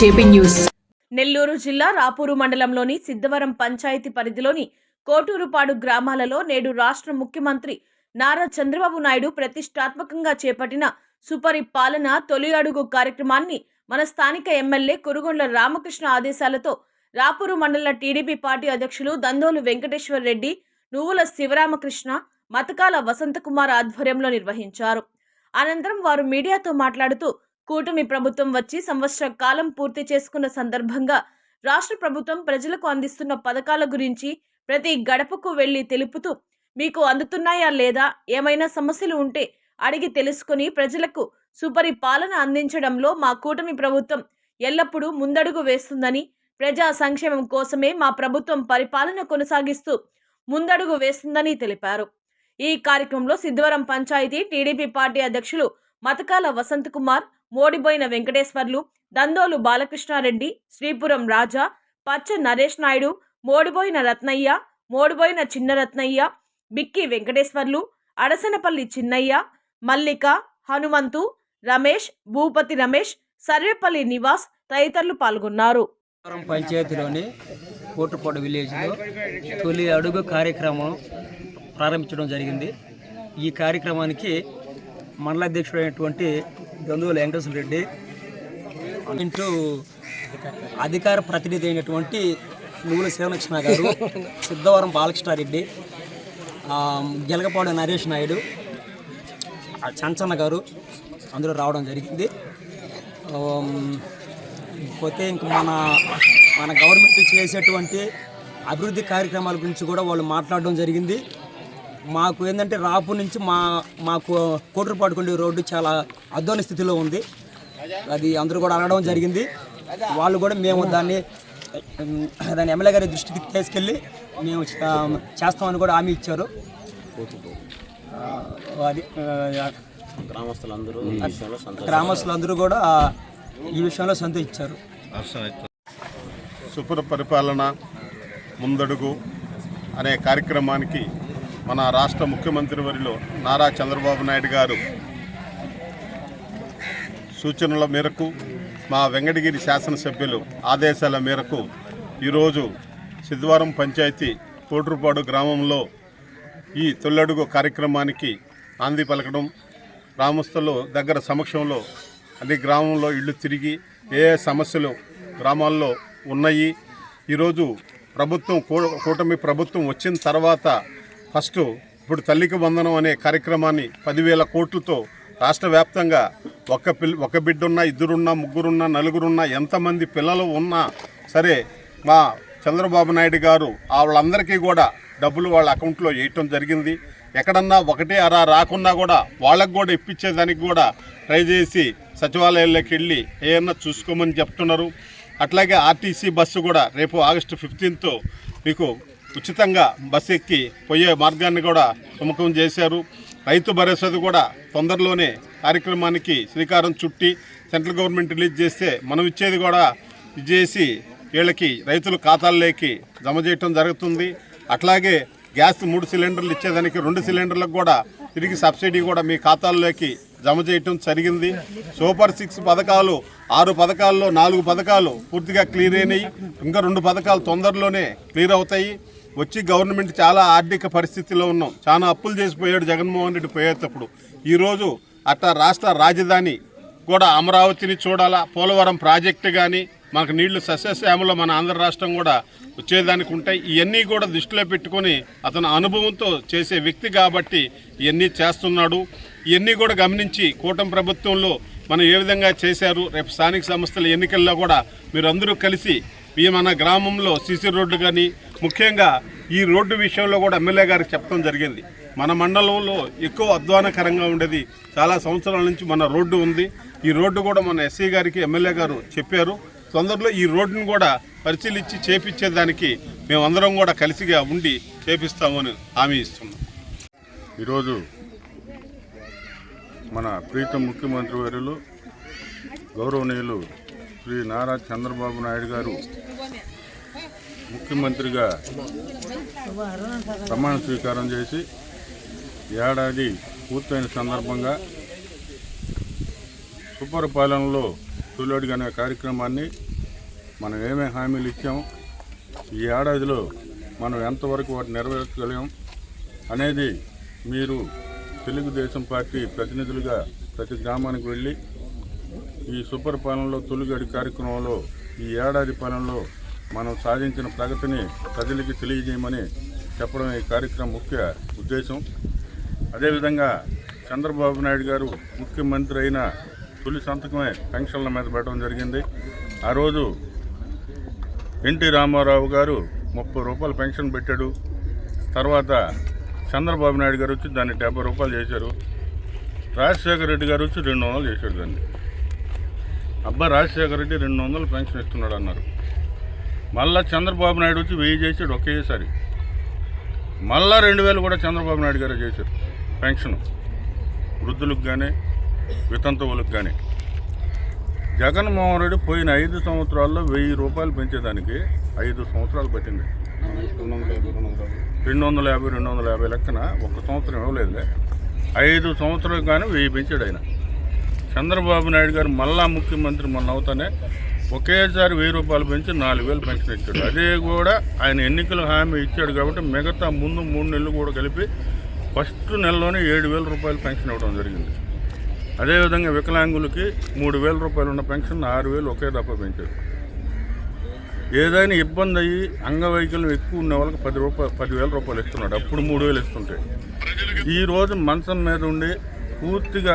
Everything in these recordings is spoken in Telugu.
JP news. నెల్లూరు జిల్లా రాపూరు మండలంలోని సిద్ధవరం పంచాయతీ పరిధిలోని కోటూరుపాడు గ్రామాలలో నేడు రాష్ట్ర ముఖ్యమంత్రి నారా చంద్రబాబు నాయుడు ప్రతిష్టాత్మకంగా చేపట్టిన సుపరిపాలన తొలి అడుగు కార్యక్రమాన్ని మన స్థానిక ఎమ్మెల్యే కురుగొండ్ల రామకృష్ణ ఆదేశాలతో రాపూరు మండల టీడీపీ పార్టీ అధ్యక్షులు దందోలు వెంకటేశ్వర్ రెడ్డి నువ్వుల శివరామకృష్ణ మతకాల వసంతకుమార్ ఆధ్వర్యంలో నిర్వహించారు. అనంతరం వారు మీడియాతో మాట్లాడుతూ కూటమి ప్రభుత్వం వచ్చి సంవత్సర కాలం పూర్తి చేసుకున్న సందర్భంగా రాష్ట్ర ప్రభుత్వం ప్రజలకు అందిస్తున్న పథకాల గురించి ప్రతి గడపకు వెళ్ళి తెలుపుతూ మీకు అందుతున్నాయా లేదా? ఏమైనా సమస్యలు ఉంటే అడిగి తెలుసుకుని ప్రజలకు సుపరిపాలన అందించడంలో మా కూటమి ప్రభుత్వం ఎల్లప్పుడూ ముందడుగు వేస్తుందని ప్రజా సంక్షేమం కోసమే మా ప్రభుత్వం పరిపాలన కొనసాగిస్తూ ముందడుగు వేస్తుందని తెలిపారు. ఈ కార్యక్రమంలో సిద్ధవరం పంచాయతీ టీడీపీ పార్టీ అధ్యక్షులు మతకాల వసంత్ కుమార్ మోడిపోయిన వెంకటేశ్వర్లు దందోలు బాలకృష్ణారెడ్డి శ్రీపురం రాజా పచ్చ నరేష్ నాయుడు మోడిపోయిన రత్నయ్య మోడిపోయిన చిన్న రత్నయ్య బిక్కి వెంకటేశ్వర్లు అడసనపల్లి చిన్నయ్య మల్లిక హనుమంతు రమేష్ భూపతి రమేష్ సర్వేపల్లి నివాస్ తదితరులు పాల్గొన్నారు. పంచాయతీలోని కోటుపాడు విలేజ్లో తొలి అడుగు కార్యక్రమం ప్రారంభించడం జరిగింది. ఈ కార్యక్రమానికి మండలాధ్యక్షుడైనటువంటి గంధువుల వెంకటేశ్వర రెడ్డి. ఇంటూ అధికార ప్రతినిధి అయినటువంటి నువ్వుల శివలక్ష్మ గారు సిద్ధవరం బాలకృష్ణారెడ్డి రెడ్డి గెలగపాడు నరేష్ నాయుడు చంచన్న గారు అందులో రావడం జరిగింది. పోతే ఇంక మన మన గవర్నమెంట్ చేసేటువంటి అభివృద్ధి కార్యక్రమాల గురించి కూడా వాళ్ళు మాట్లాడడం జరిగింది. మాకు ఏంటంటే రాపు నుంచి మా మాకు కోటరపాటుకుండి రోడ్డు చాలా అధ్వాన స్థితిలో ఉంది. అది అందరూ కూడా అడగడం జరిగింది. వాళ్ళు కూడా మేము దాన్ని దాన్ని ఎమ్మెల్యే గారి దృష్టికి తీసుకెళ్ళి మేము చేస్తామని కూడా హామీ ఇచ్చారు. ఆ, అది ఆ, గ్రామస్తులందరూ ఈ విషయంలో సంతోషం. గ్రామస్తులందరూ కూడా ఈ విషయంలో సంతోషించారు సుపర పరిపాలన ముందడుగు అనే కార్యక్రమానికి మన రాష్ట్ర ముఖ్యమంత్రి వరిలో నారా చంద్రబాబు నాయుడు గారు సూచనల మేరకు మా వెంకటగిరి శాసనసభ్యులు ఆదేశాల మేరకు ఈరోజు సిద్ధవరం పంచాయతీ కోట్రుపాడు గ్రామంలో ఈ తొల్లడుగు కార్యక్రమానికి నాంది పలకడం గ్రామస్తులు దగ్గర సమక్షంలో అన్ని గ్రామంలో ఇళ్ళు తిరిగి ఏ ఏ సమస్యలు గ్రామాల్లో ఉన్నాయి. ఈరోజు ప్రభుత్వం కూ- కూటమి ప్రభుత్వం వచ్చిన తర్వాత ఫస్ట్ ఇప్పుడు తల్లికి వందనం అనే కార్యక్రమాన్ని పదివేల కోట్లతో రాష్ట్ర వ్యాప్తంగా ఒక పిల్ ఒక బిడ్డున్నా ఇద్దరున్నా ముగ్గురున్నా నలుగురున్నా ఎంతమంది పిల్లలు ఉన్నా సరే మా చంద్రబాబు నాయుడు గారు ఆ వాళ్ళందరికీ కూడా డబ్బులు వాళ్ళ అకౌంట్లో వేయటం జరిగింది. ఎక్కడన్నా ఒకటే అరా రాకున్నా కూడా వాళ్ళకు కూడా ఇప్పించేదానికి కూడా ట్రై చేసి సచివాలయాల్లోకి వెళ్ళి ఏమన్నా చూసుకోమని చెప్తున్నారు. అట్లాగే ఆర్టీసీ బస్సు కూడా రేపు ఆగస్టు ఫిఫ్టీన్త్ మీకు ఉచితంగా బస్సు ఎక్కి పోయే మార్గాన్ని కూడా సుముఖం చేశారు. రైతు భరోసాది కూడా తొందరలోనే కార్యక్రమానికి శ్రీకారం చుట్టి సెంట్రల్ గవర్నమెంట్ రిలీజ్ చేస్తే మనం ఇచ్చేది కూడా ఇది చేసి వీళ్ళకి రైతుల ఖాతాల్లోకి జమ చేయటం జరుగుతుంది. అట్లాగే గ్యాస్ మూడు సిలిండర్లు ఇచ్చేదానికి రెండు సిలిండర్లకు కూడా తిరిగి సబ్సిడీ కూడా మీ ఖాతాల్లోకి జమ చేయటం జరిగింది. సూపర్ సిక్స్ పథకాలు ఆరు పథకాల్లో నాలుగు పథకాలు పూర్తిగా క్లియర్ అయినాయి. ఇంకా రెండు పథకాలు తొందరలోనే క్లియర్ అవుతాయి. వచ్చి గవర్నమెంట్ చాలా ఆర్థిక పరిస్థితిలో ఉన్నాం. చాలా అప్పులు చేసిపోయాడు జగన్మోహన్ రెడ్డి పోయేటప్పుడు. ఈరోజు అట్లా రాష్ట్ర రాజధాని కూడా అమరావతిని చూడాలా? పోలవరం ప్రాజెక్టు కానీ మనకు నీళ్ళు సస్యశ్యామలో మన ఆంధ్ర రాష్ట్రం కూడా వచ్చేదానికి ఉంటాయి. ఇవన్నీ కూడా దృష్టిలో పెట్టుకొని అతను అనుభవంతో చేసే వ్యక్తి కాబట్టి ఇవన్నీ చేస్తున్నాడు. ఇవన్నీ కూడా గమనించి కూటమి ప్రభుత్వంలో మనం ఏ విధంగా చేశారు రేపు స్థానిక సంస్థల ఎన్నికల్లో కూడా మీరందరూ కలిసి ఈ మన గ్రామంలో సీసీ రోడ్డు కానీ ముఖ్యంగా ఈ రోడ్డు విషయంలో కూడా ఎమ్మెల్యే గారికి చెప్పడం జరిగింది. మన మండలంలో ఎక్కువ అధ్వానకరంగా ఉండేది చాలా సంవత్సరాల నుంచి మన రోడ్డు ఉంది. ఈ రోడ్డు కూడా మన ఎస్సీ గారికి ఎమ్మెల్యే గారు చెప్పారు. తొందరలో ఈ రోడ్డును కూడా పరిశీలించి చేపించేదానికి మేమందరం కూడా కలిసిగా ఉండి చేపిస్తామని హామీ ఇస్తున్నాం. ఈరోజు మన ప్రీతం ముఖ్యమంత్రి వర్యులు గౌరవనీయులు శ్రీ నారా చంద్రబాబు నాయుడు గారు ముఖ్యమంత్రిగా ప్రమాణ స్వీకారం చేసి ఏడాది పూర్తయిన సందర్భంగా సుపరిపాలనలో తొలిఅడుగు అనే కార్యక్రమాన్ని మనం ఏమేమి హామీలు ఇచ్చాము? ఈ ఏడాదిలో మనం ఎంతవరకు వాటిని నెరవేర్చగలిగాం? అనేది మీరు తెలుగుదేశం పార్టీ ప్రతినిధులుగా ప్రతి గ్రామానికి వెళ్ళి ఈ సూపర్ పాలనలో తొలిగడి కార్యక్రమంలో ఈ ఏడాది పాలనలో మనం సాధించిన ప్రగతిని ప్రజలకి తెలియజేయమని చెప్పడం ఈ కార్యక్రమం ముఖ్య ఉద్దేశం. అదేవిధంగా చంద్రబాబు నాయుడు గారు ముఖ్యమంత్రి అయిన తొలి సంతకమే పెన్షన్ల మీద పెట్టడం జరిగింది. ఆ రోజు ఎన్టీ రామారావు గారు ముప్పై రూపాయలు పెన్షన్ పెట్టాడు. తర్వాత చంద్రబాబు నాయుడు గారు వచ్చి దాన్ని డెబ్బై రూపాయలు చేశారు. రాజశేఖర రెడ్డి గారు వచ్చి రెండు వందలు చేశాడు దాన్ని. అబ్బా రాజశేఖర రెడ్డి రెండు వందలు పెన్షన్ ఇస్తున్నాడు అన్నారు మళ్ళా చంద్రబాబు నాయుడు వచ్చి వెయ్యి చేశాడు ఒకేసారి. మళ్ళా రెండు వేలు కూడా చంద్రబాబు నాయుడు గారు చేశారు పెన్షన్. వృద్ధులకు కానీ వితంతువులకు కానీ జగన్మోహన్ రెడ్డి పోయిన ఐదు సంవత్సరాల్లో వెయ్యి రూపాయలు పెంచేదానికి ఐదు సంవత్సరాలు పట్టింది. రెండు వందల యాభై రెండు వందల యాభై లెక్కన ఒక సంవత్సరం ఇవ్వలేదులే. ఐదు సంవత్సరాలు కానీ వెయ్యి పెంచాడు ఆయన. చంద్రబాబు నాయుడు గారు మళ్ళా ముఖ్యమంత్రి మొన్న అవుతానే ఒకేసారి వెయ్యి రూపాయలు పెంచి నాలుగు వేలు పెన్షన్ ఇచ్చాడు. అదే కూడా ఆయన ఎన్నికల హామీ ఇచ్చాడు కాబట్టి మిగతా ముందు మూడు నెలలు కూడా కలిపి ఫస్ట్ నెలలోనే ఏడు వేల రూపాయలు పెన్షన్ ఇవ్వడం జరిగింది. అదేవిధంగా వికలాంగులకి మూడు వేల రూపాయలు ఉన్న పెన్షన్ ఆరు వేలు ఒకే దప్ప పెంచారు ఏదైనా ఇబ్బంది అయ్యి అంగవైకల్యం ఎక్కువ ఉన్న వాళ్ళకి పది రూపాయలు పదివేల రూపాయలు ఇస్తున్నాడు. అప్పుడు మూడు వేలు ఇస్తుంటే. ఈరోజు మంచం మీద ఉండి పూర్తిగా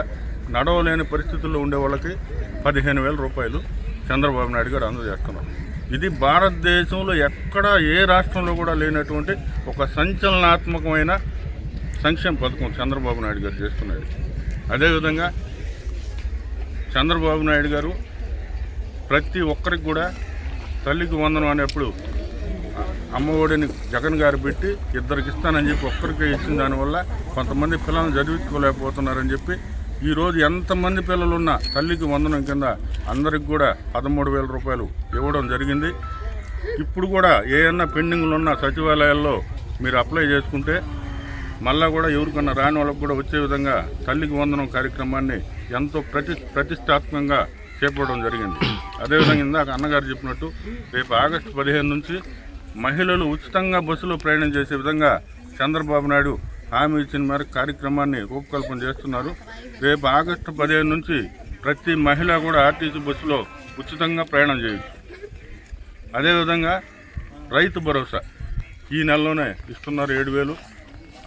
నడవలేని పరిస్థితుల్లో ఉండే వాళ్ళకి పదిహేను వేల రూపాయలు చంద్రబాబు నాయుడు గారు అందజేస్తున్నారు. ఇది భారతదేశంలో ఎక్కడ ఏ రాష్ట్రంలో కూడా లేనటువంటి ఒక సంచలనాత్మకమైన సంక్షేమ పథకం చంద్రబాబు నాయుడు గారు చేస్తున్నాడు. అదేవిధంగా చంద్రబాబు నాయుడు గారు ప్రతి ఒక్కరికి కూడా తల్లికి వందనం అనేప్పుడు అమ్మఒడిని జగన్ గారు పెట్టి ఇద్దరికి ఇస్తానని చెప్పి ఒక్కరికి ఇచ్చిన దానివల్ల కొంతమంది పిల్లల్ని చదివించుకోలేకపోతున్నారని చెప్పి ఈరోజు ఎంతమంది పిల్లలున్నా తల్లికి వందనం కింద అందరికి కూడా పదమూడు వేల రూపాయలు ఇవ్వడం జరిగింది. ఇప్పుడు కూడా ఏమన్నా పెండింగ్లు ఉన్న సచివాలయాల్లో మీరు అప్లై చేసుకుంటే మళ్ళా కూడా ఎవరికన్నా రాని వాళ్ళకు కూడా వచ్చే విధంగా తల్లికి వందనం కార్యక్రమాన్ని ఎంతో ప్రతి ప్రతిష్టాత్మకంగా చేపట్టడం జరిగింది. అదేవిధంగా ఇందాక అన్నగారు చెప్పినట్టు రేపు ఆగస్టు పదిహేను నుంచి మహిళలు ఉచితంగా బస్సులో ప్రయాణం చేసే విధంగా చంద్రబాబు నాయుడు హామీ ఇచ్చిన మేరకు కార్యక్రమాన్ని రూపకల్పన చేస్తున్నారు. రేపు ఆగస్టు పదిహేను నుంచి ప్రతి మహిళ కూడా ఆర్టీసీ బస్సులో ఉచితంగా ప్రయాణం చేయొచ్చు. అదేవిధంగా రైతు భరోసా ఈ నెలలోనే ఇస్తున్నారు ఏడు వేలు.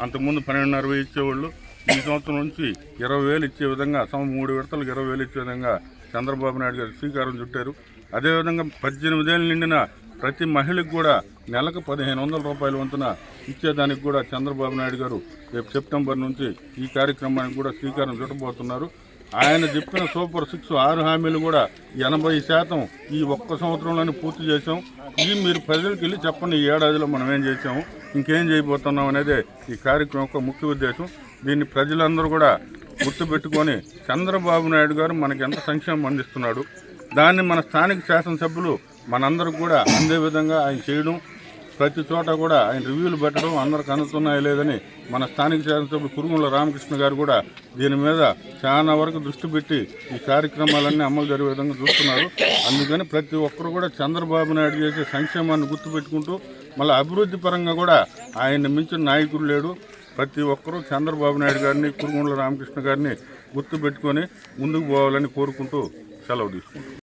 అంతకుముందు పన్నెండున్నర వేలు ఇచ్చేవాళ్ళు. ఈ సంవత్సరం నుంచి ఇరవై వేలు ఇచ్చే విధంగా సమ మూడు విడతలకు ఇరవై వేలు ఇచ్చే విధంగా చంద్రబాబు నాయుడు గారు శ్రీకారం చుట్టారు. అదేవిధంగా పద్దెనిమిదేళ్ళ నిండిన ప్రతి మహిళకు కూడా నెలకు పదిహేను వందల రూపాయల వంతున ఇచ్చేదానికి కూడా చంద్రబాబు నాయుడు గారు రేపు సెప్టెంబర్ నుంచి ఈ కార్యక్రమానికి కూడా శ్రీకారం చుట్టబోతున్నారు. ఆయన చెప్పిన సూపర్ సిక్స్ ఆరు హామీలు కూడా ఎనభై శాతం ఈ ఒక్క సంవత్సరంలోనే పూర్తి చేసాం ఇది మీరు ప్రజలకు వెళ్ళి చెప్పండి ఈ ఏడాదిలో మనం ఏం చేసాము ఇంకేం చేయబోతున్నాం అనేది ఈ కార్యక్రమం యొక్క ముఖ్య ఉద్దేశం. దీన్ని ప్రజలందరూ కూడా గుర్తుపెట్టుకొని చంద్రబాబు నాయుడు గారు మనకి ఎంత సంక్షేమం అందిస్తున్నాడు దాన్ని మన స్థానిక శాసనసభ్యులు మనందరికి కూడా అందే విధంగా ఆయన చేయడం ప్రతి చోట కూడా ఆయన రివ్యూలు పెట్టడం అందరికి అందుతున్నాయో లేదని మన స్థానిక శాసనసభ్యులు కురుగుల రామకృష్ణ గారు కూడా దీని మీద చాలా వరకు దృష్టి పెట్టి ఈ కార్యక్రమాలన్నీ అమలు జరిగే విధంగా చూస్తున్నారు. అందుకని ప్రతి ఒక్కరు కూడా చంద్రబాబు నాయుడు చేసే సంక్షేమాన్ని గుర్తుపెట్టుకుంటూ మళ్ళీ అభివృద్ధి పరంగా కూడా ఆయన మించిన నాయకుడు లేడు. ప్రతి ఒక్కరూ చంద్రబాబు నాయుడు గారిని కురుగుండ్ల రామకృష్ణ గారిని గుర్తుపెట్టుకొని ముందుకు పోవాలని కోరుకుంటూ సెలవు తీసుకుంటాం